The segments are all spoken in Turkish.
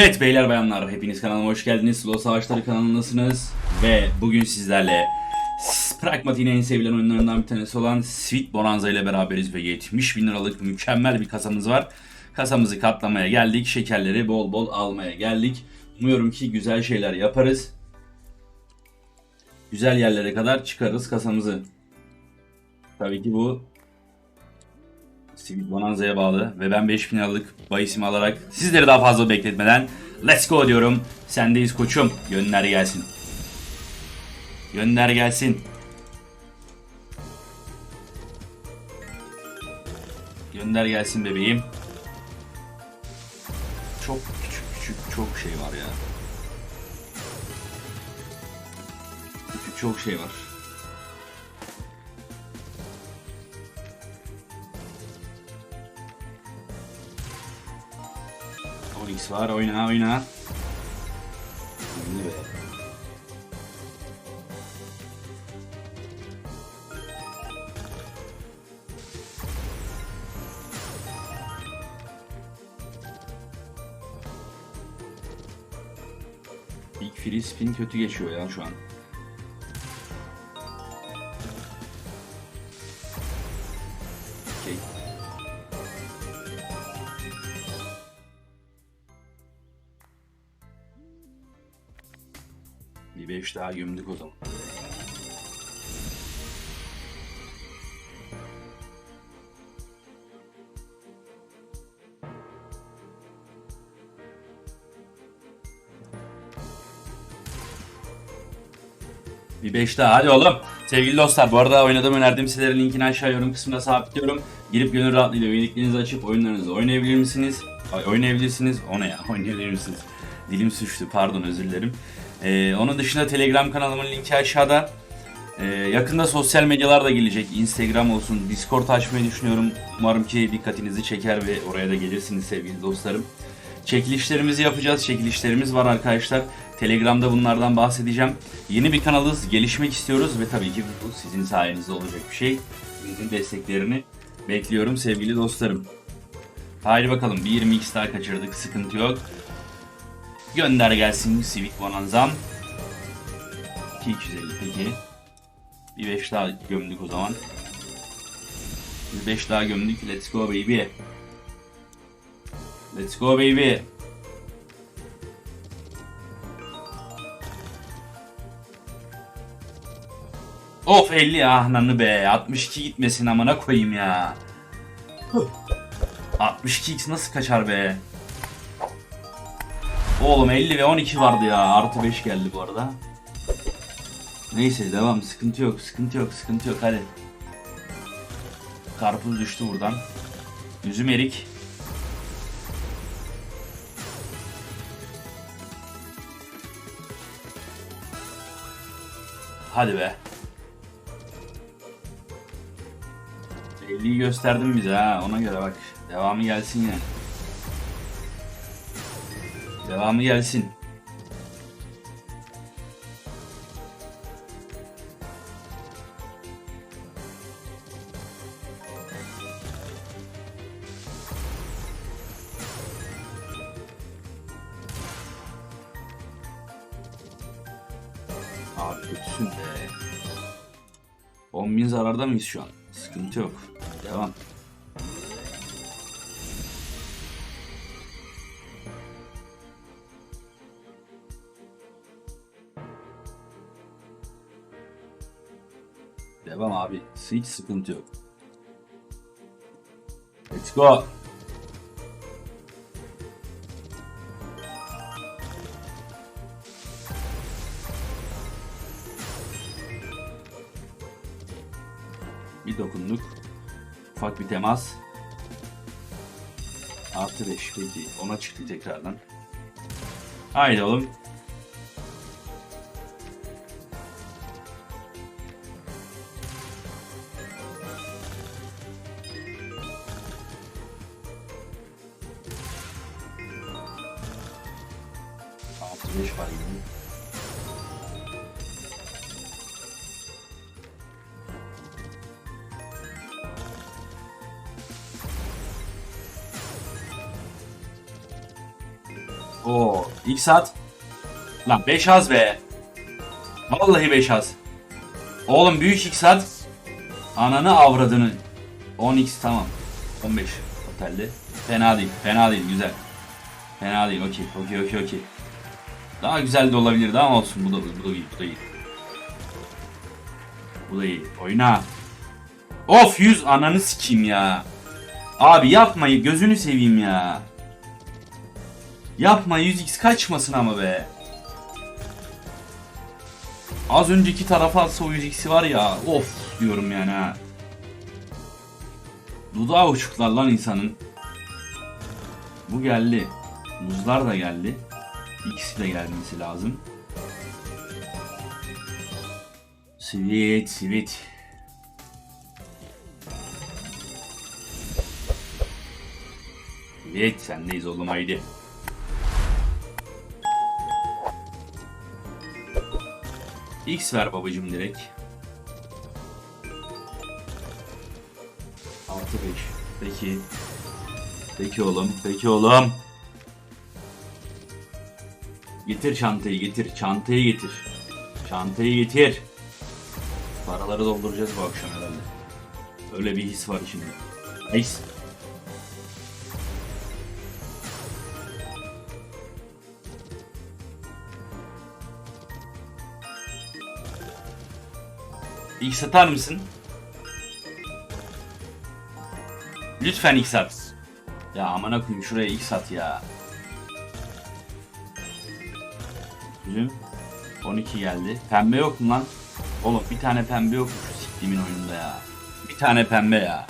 Evet beyler bayanlar hepiniz kanalıma hoş geldiniz. Slow Savaşları kanalındasınız. Ve bugün sizlerle Pragmatik'in en sevilen oyunlarından bir tanesi olan Sweet Bonanza ile beraberiz ve 70 bin liralık mükemmel bir kasamız var. Kasamızı katlamaya geldik. Şekerleri bol bol almaya geldik. Umuyorum ki güzel şeyler yaparız. Güzel yerlere kadar çıkarız kasamızı. Tabii ki bu Sweet Bonanza'ya bağlı ve ben 5000 liralık bahisimi alarak sizleri daha fazla bekletmeden let's go diyorum. Sendeyiz koçum. Gönder gelsin. Gönder gelsin. Gönder gelsin bebeğim. Çok küçük küçük çok şey var ya. Küçük çok şey var. Onyx var oyna oyna. Oyna. Big Free Spin kötü geçiyor ya şu an. Beş daha gömdük o zaman. Bir 5 daha hadi oğlum. Sevgili dostlar bu arada oynadığım önerdiğim sitelerin linkini aşağı yorum kısmına sabitliyorum. Girip gönül rahatlığıyla üyeliklerinizi açıp oyunlarınızı oynayabilir misiniz? Ay, oynayabilirsiniz. O ne ya? Oynayabilir misiniz? Dilim suçtu pardon özür dilerim. Ee, onun dışında Telegram kanalımın linki aşağıda. Ee, yakında sosyal medyalar da gelecek. Instagram olsun, Discord açmayı düşünüyorum. Umarım ki dikkatinizi çeker ve oraya da gelirsiniz sevgili dostlarım. Çekilişlerimizi yapacağız. Çekilişlerimiz var arkadaşlar. Telegram'da bunlardan bahsedeceğim. Yeni bir kanalız. Gelişmek istiyoruz ve tabii ki bu sizin sayenizde olacak bir şey. Sizin desteklerini bekliyorum sevgili dostlarım. Haydi bakalım bir 20x daha kaçırdık. Sıkıntı yok. Gönder gelsin Civic Bonanza'm. 2250 peki. Bir 5 daha gömdük o zaman. Bir 5 daha gömdük. Let's go baby. Let's go baby. Of 50 ya nanı be. 62 gitmesin amına koyayım ya. 62x nasıl kaçar be? Oğlum 50 ve 12 vardı ya. Artı 5 geldi bu arada. Neyse devam. Sıkıntı yok. Sıkıntı yok. Sıkıntı yok. Hadi. Karpuz düştü buradan. Üzüm erik. Hadi be. 50'yi gösterdim bize ha. Ona göre bak. Devamı gelsin yani. Devamı gelsin. Abi kötüsün be. 10.000 zararda mıyız şu an? Sıkıntı yok. Devam. Devam abi. Hiç sıkıntı yok. Let's go. Bir dokunduk. Ufak bir temas. Artı 5 peki. Ona çıktı tekrardan. Haydi oğlum. Oo, ilk saat. Lan 5 az be. Vallahi 5 az. Oğlum büyük ilk saat. Ananı avradını. 10x tamam. 15 otelde. Fena değil. Fena değil. Güzel. Fena değil. Okey. Okey. Okey. Okey. Daha güzel de olabilirdi ama olsun. Bu da, bu da iyi. Bu da iyi. Bu da iyi. Oyna. Of 100 ananı sikeyim ya. Abi yapmayı gözünü seveyim ya. Yapma 100x kaçmasın ama be. Az önceki tarafa atsa o 100x'i var ya of diyorum yani ha. Dudağı uçuklar lan insanın. Bu geldi. Muzlar da geldi. İkisi de gelmesi lazım. Sweet, sweet. Evet, sendeyiz oğlum haydi. X ver babacım direkt. 6 5. Peki. Peki oğlum, peki oğlum. Getir çantayı getir, çantayı getir. Çantayı getir. Paraları dolduracağız bu akşam herhalde. Öyle bir his var içimde. Nice. X atar mısın? Lütfen X at. Ya amına koyayım şuraya X at ya. Üzüm. 12 geldi. Pembe yok mu lan? Oğlum bir tane pembe yok mu şu siktiğimin oyununda ya? Bir tane pembe ya.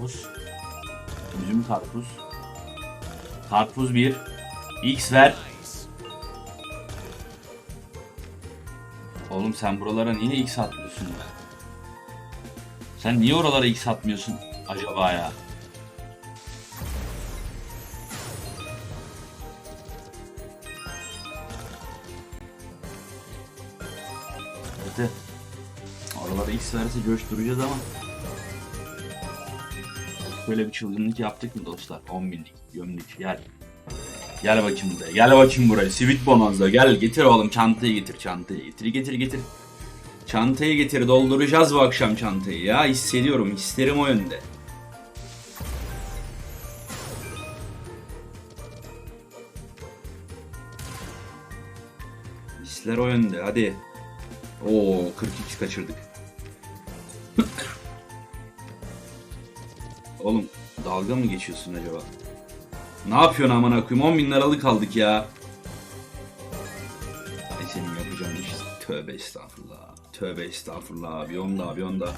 Muz. Üzüm karpuz. Karpuz 1. X ver. Oğlum sen buralara niye X atmıyorsun be? Sen niye oralara X atmıyorsun acaba ya? Hadi. Oralara X verse coşturacağız ama. Böyle bir çılgınlık yaptık mı dostlar? 10 binlik gömlük gel. Gel bakayım buraya. Gel bakayım buraya. Sweet bonanza gel getir oğlum çantayı getir çantayı getir getir getir. Çantayı getir dolduracağız bu akşam çantayı ya hissediyorum hislerim o yönde. Hisler o yönde hadi. Oo 42 kaçırdık. Oğlum dalga mı geçiyorsun acaba? Ne yapıyorsun amına koyayım? 10 bin liralık aldık ya. Ay senin yapacağın iş. Tövbe estağfurullah. Tövbe estağfurullah. Bir onda bir onda.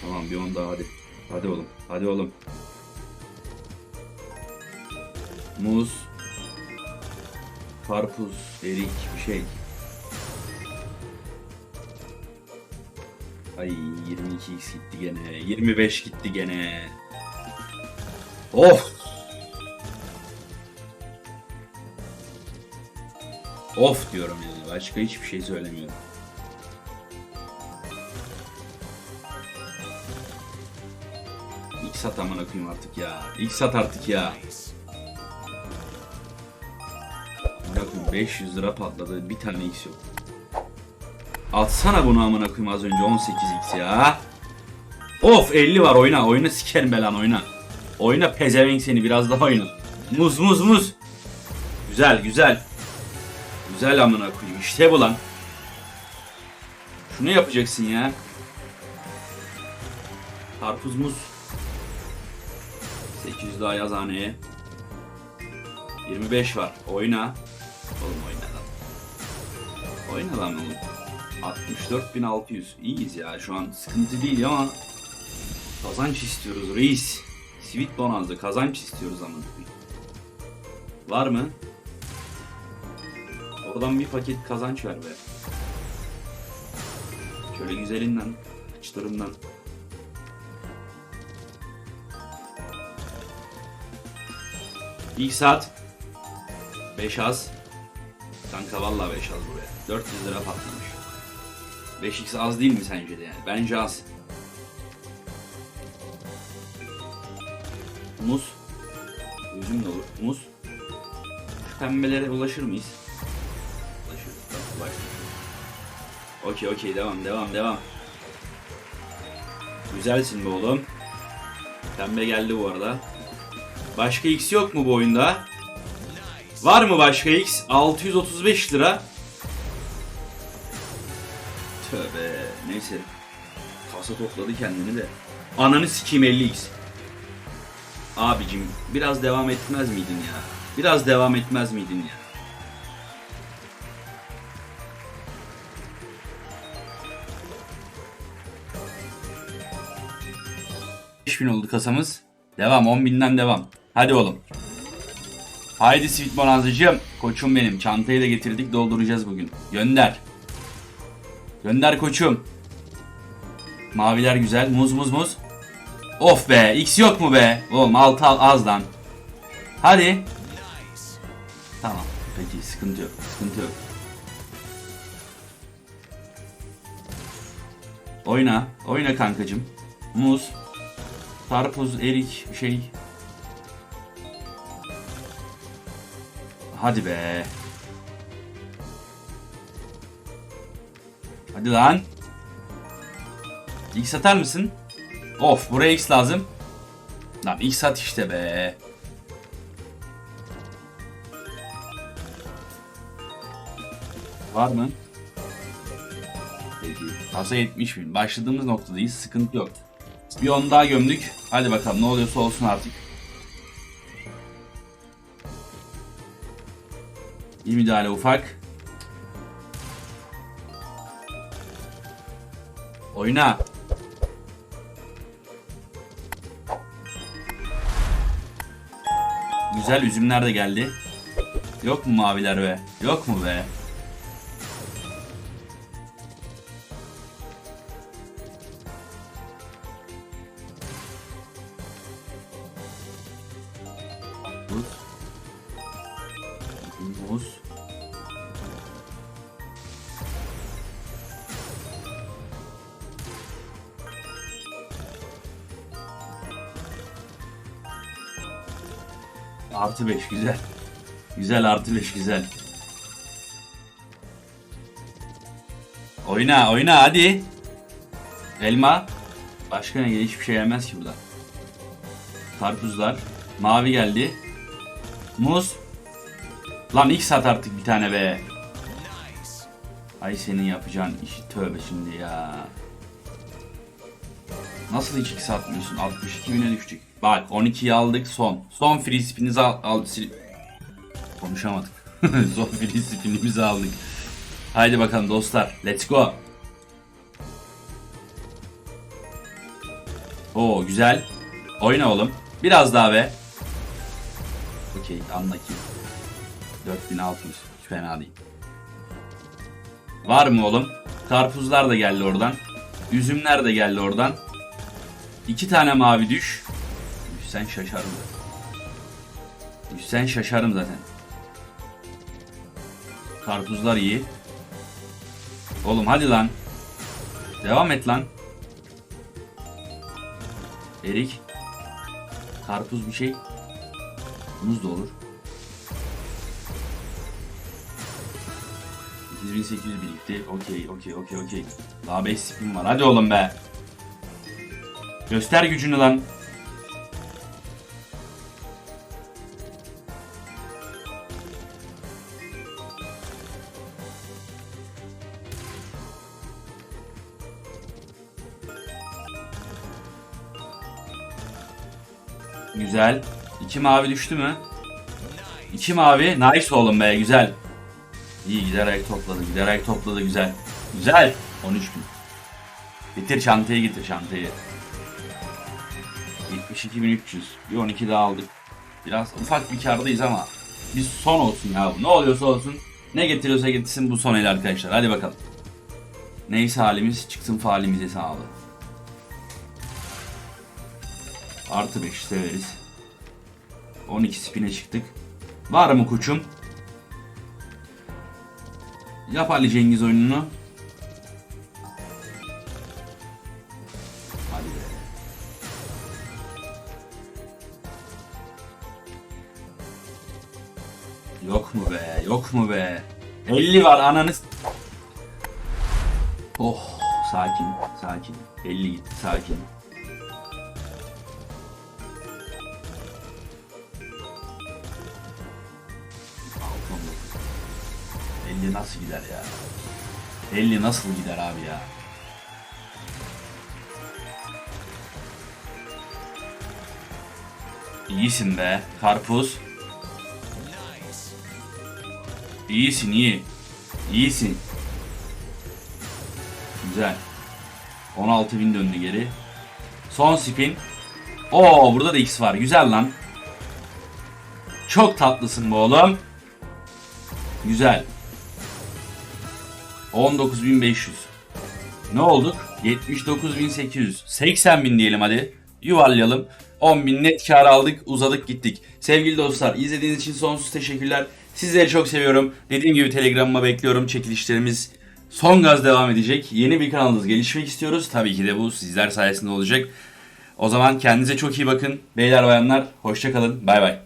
Tamam bir onda hadi. Hadi oğlum. Hadi oğlum. Muz. Karpuz. Erik bir şey. Ay 22x gitti gene. 25 gitti gene. Of. Of diyorum yani. Başka hiçbir şey söylemiyorum. İlk sat amına koyayım artık ya. İlk sat artık ya. Bakın 500 lira patladı. Bir tane X yok. Atsana bunu amına koyayım az önce 18x ya. Of 50 var oyna oyna sikerim be lan oyna. Oyna pezevenk seni biraz daha oyna. Muz muz muz. Güzel güzel. Güzel amına koyayım işte bu lan. Şunu yapacaksın ya. Karpuz muz. 800 daha yazhaneye. 25 var. Oyna. Oğlum oyna lan. Oyna lan oğlum. 64.600. İyiyiz ya şu an sıkıntı değil ama kazanç istiyoruz reis. Sweet Bonanza kazanç istiyoruz ama. Var mı? Oradan bir paket kazanç ver be. Şöyle güzelinden, çıtırından. İlk saat 5 az. Kanka valla 5 az buraya. 400 lira patlamış. 5x az değil mi sence de yani? Bence az. Muz. Üzüm de olur. Muz. Şu pembelere ulaşır mıyız? Ulaşırız. Ulaştık. Okey okey devam devam devam. Güzelsin be oğlum. Pembe geldi bu arada. Başka X yok mu bu oyunda? Var mı başka X? 635 lira. Tövbe. Neyse. Kasa topladı kendini de. Ananı sikeyim 50X. Abicim biraz devam etmez miydin ya? Biraz devam etmez miydin ya? bin oldu kasamız. Devam 10 binden devam. Hadi oğlum. Haydi Sweet Bonanza'cığım. Koçum benim. Çantayı da getirdik dolduracağız bugün. Gönder. Gönder koçum. Maviler güzel. Muz muz muz. Of be. X yok mu be? Oğlum altı al az lan. Hadi. Tamam. Peki sıkıntı yok. Sıkıntı yok. Oyna. Oyna kankacım. Muz. Karpuz, erik, şey. Hadi be. Hadi lan. X atar mısın? Of buraya X lazım. Lan X at işte be. Var mı? Kasa 70 bin. Başladığımız noktadayız. Sıkıntı yok. Bir 10 daha gömdük. Hadi bakalım ne oluyorsa olsun artık. İyi müdahale ufak. Oyna. Güzel üzümler de geldi. Yok mu maviler be? Yok mu be? Muz. Muz. Artı 5 güzel. Güzel artı 5 güzel. Oyna oyna hadi. Elma. Başka ne gelir? hiçbir şey yemez ki burada. Karpuzlar. Mavi geldi. Muz. Lan X at artık bir tane be. Ay senin yapacağın işi tövbe şimdi ya. Nasıl hiç X atmıyorsun? 62 bine düştük. Bak 12'yi aldık son. Son free spinimizi al, al sil- Konuşamadık. son free spinimizi aldık. Haydi bakalım dostlar. Let's go. Oo güzel. Oyna oğlum. Biraz daha be. Okey anla ki. 4600. Hiç fena değil. Var mı oğlum? Karpuzlar da geldi oradan. Üzümler de geldi oradan. İki tane mavi düş. Düşsen şaşarım. Düşsen şaşarım zaten. Karpuzlar iyi. Oğlum hadi lan. Devam et lan. Erik. Karpuz bir şey. Muz da olur. 8800 birikti. Okey, okey, okey, okey. Daha 5 spin var. Hadi oğlum be. Göster gücünü lan. Güzel. İki mavi düştü mü? İki mavi. Nice oğlum be güzel. İyi giderek topladı. Giderek topladı güzel. Güzel. 13 bin. Bitir çantayı getir çantayı. 72.300. Bir 12 daha aldık. Biraz ufak bir kardayız ama biz son olsun ya. Ne oluyorsa olsun. Ne getiriyorsa getirsin bu son el arkadaşlar. Hadi bakalım. Neyse halimiz çıksın faalimize sağlı. Artı 5 severiz. 12 spine çıktık. Var mı koçum? Yap Ali Cengiz oyununu. Hadi be. Yok mu be? Yok mu be? 50 var ananız. Oh sakin sakin. 50 gitti sakin. 50 nasıl gider ya? 50 nasıl gider abi ya? İyisin be karpuz. İyisin iyi. İyisin. Güzel. 16.000 döndü geri. Son spin. Oo burada da X var. Güzel lan. Çok tatlısın bu oğlum. Güzel. 19.500. Ne olduk? 79.800. 80.000 diyelim hadi. Yuvarlayalım. 10.000 net kar aldık. Uzadık gittik. Sevgili dostlar izlediğiniz için sonsuz teşekkürler. Sizleri çok seviyorum. Dediğim gibi Telegram'ıma bekliyorum. Çekilişlerimiz son gaz devam edecek. Yeni bir kanalımız gelişmek istiyoruz. Tabii ki de bu sizler sayesinde olacak. O zaman kendinize çok iyi bakın. Beyler bayanlar hoşça kalın. Bay bay.